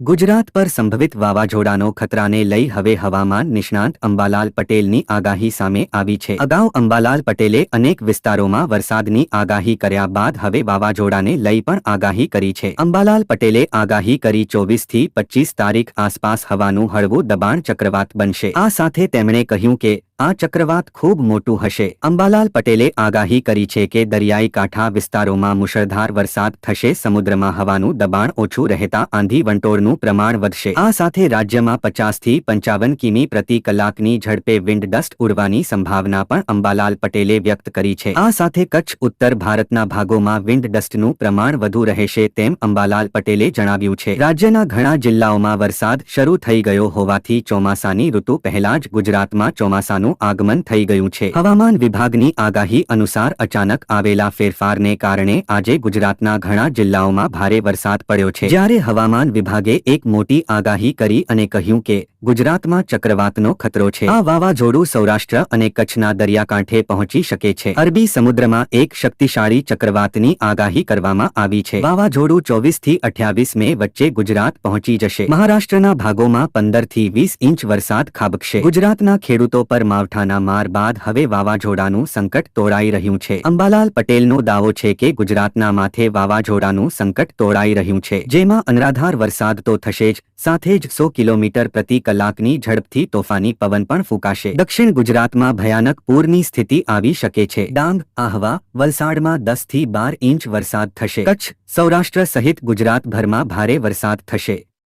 ગુજરાત પર સંભવિત વાવાઝોડાનો ખતરાને લઈ હવે હવામાન નિષ્ણાંત અંબાલાલ પટેલની આગાહી સામે આવી છે. અગાઉ અંબાલાલ પટેલે અનેક વિસ્તારોમાં વરસાદની આગાહી કર્યા બાદ હવે વાવાઝોડાને લઈ પણ આગાહી કરી છે. અંબાલાલ પટેલે આગાહી કરી ચોવીસથી પચીસ તારીખ આસપાસ હવાનું હળવું દબાણ ચક્રવાત બનશે. આ સાથે તેમણે કહ્યું કે આ ચક્રવાત ખૂબ મોટું હશે. અંબાલાલ પટેલે આગાહી કરી છે કે દરિયાઈ કાંઠા વિસ્તારોમાં મુશળધાર વરસાદ થશે, સમુદ્રમાં હવાનું દબાણ ઓછું રહેતા આંધી વંટોળનું પ્રમાણ વધશે. આ સાથે રાજ્યમાં પચાસથી પંચાવન કિમી પ્રતિ કલાકની ઝડપે વિન્ડ ડસ્ટ ઉડવાની સંભાવના પણ અંબાલાલ પટેલે વ્યક્ત કરી છે. આ સાથે કચ્છ, ઉત્તર ભારતના ભાગોમાં વિન્ડ ડસ્ટનું પ્રમાણ વધુ રહેશે તેમ અંબાલાલ પટેલે જણાવ્યું છે. રાજ્યના ઘણા જિલ્લાઓમાં વરસાદ શરૂ થઈ ગયો હોવાથી ચોમાસાની ઋતુ પહેલા જ ગુજરાતમાં ચોમાસાનું આગમન થઈ ગયું છે. હવામાન વિભાગની આગાહી અનુસાર અચાનક આવેલા ફેરફારને કારણે આજે ગુજરાતના ઘણા જિલ્લાઓમાં ભારે વરસાદ પડ્યો છે. જ્યારે હવામાન વિભાગે એક મોટી આગાહી કરી અને કહ્યું કે ગુજરાતમાં ચક્રવાતનો ખતરો છે. આ વાવાઝોડું સૌરાષ્ટ્ર અને કચ્છના દરિયાકાંઠે પહોંચી શકે છે. અરબી સમુદ્રમાં એક શક્તિશાળી ચક્રવાતની આગાહી કરવામાં આવી છે. વાવાઝોડું ચોવીસથી અઠ્યાવીસ મે વચ્ચે ગુજરાત પહોંચી જશે. મહારાષ્ટ્રના ભાગોમાં પંદરથી વીસ ઇંચ વરસાદ ખાબકશે. ગુજરાતના ખેડૂતો પર માવઠાના માર બાદ હવે વાવાઝોડાનું સંકટ તોડાઈ રહ્યું છે. અંબાલાલ પટેલનો દાવો છે કે ગુજરાતના માથે વાવાઝોડાનું સંકટ તોડાઈ રહ્યું છે. જેમાં અનરાધાર વરસાદ તો થશે જ, સાથે જ સો કિલોમીટર પ્રતિ કલાકની ઝડપથી તોફાની પવન પણ ફૂંકાશે. દક્ષિણ ગુજરાતમાં ભયાનક પૂરની સ્થિતિ આવી શકે છે. ડાંગ, આહવા, વલસાડમાં દસથી બાર ઇંચ વરસાદ થશે. કચ્છ, સૌરાષ્ટ્ર સહિત ગુજરાતભરમાં ભારે વરસાદ થશે.